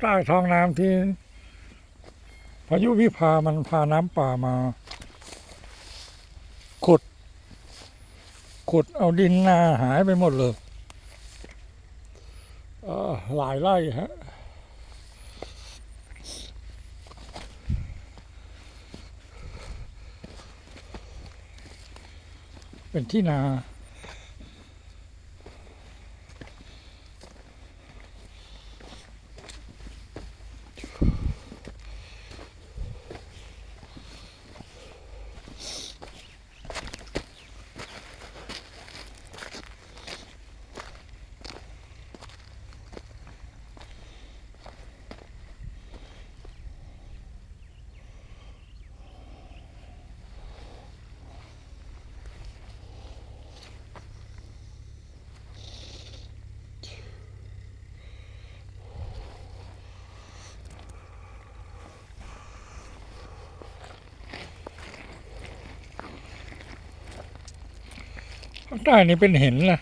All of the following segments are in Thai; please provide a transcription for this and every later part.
ใต้ท้องน้ำที่พายุวิภามันพาน้ำป่ามา ขุด ขุดเอาดินนาหายไปหมดเลยอ่อหลายไร่ฮะเป็นที่นา ข้างใต้นี่เป็นหินนะ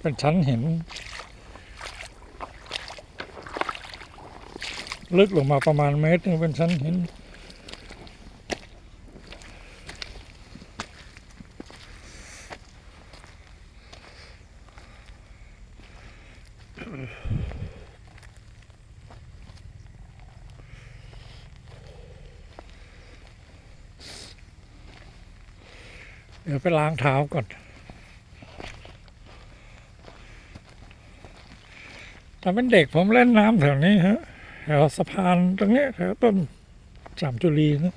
เป็นชั้นหิน ลึกลงมาประมาณเมตรนึงเป็นชั้นหิน เดี๋ยวไปล้างเท้าก่อน ตอนเป็นเด็กผมเล่นน้ำแถวนี้ฮะ แถวสะพานตรงนี้แถวต้นสามจุลีนะ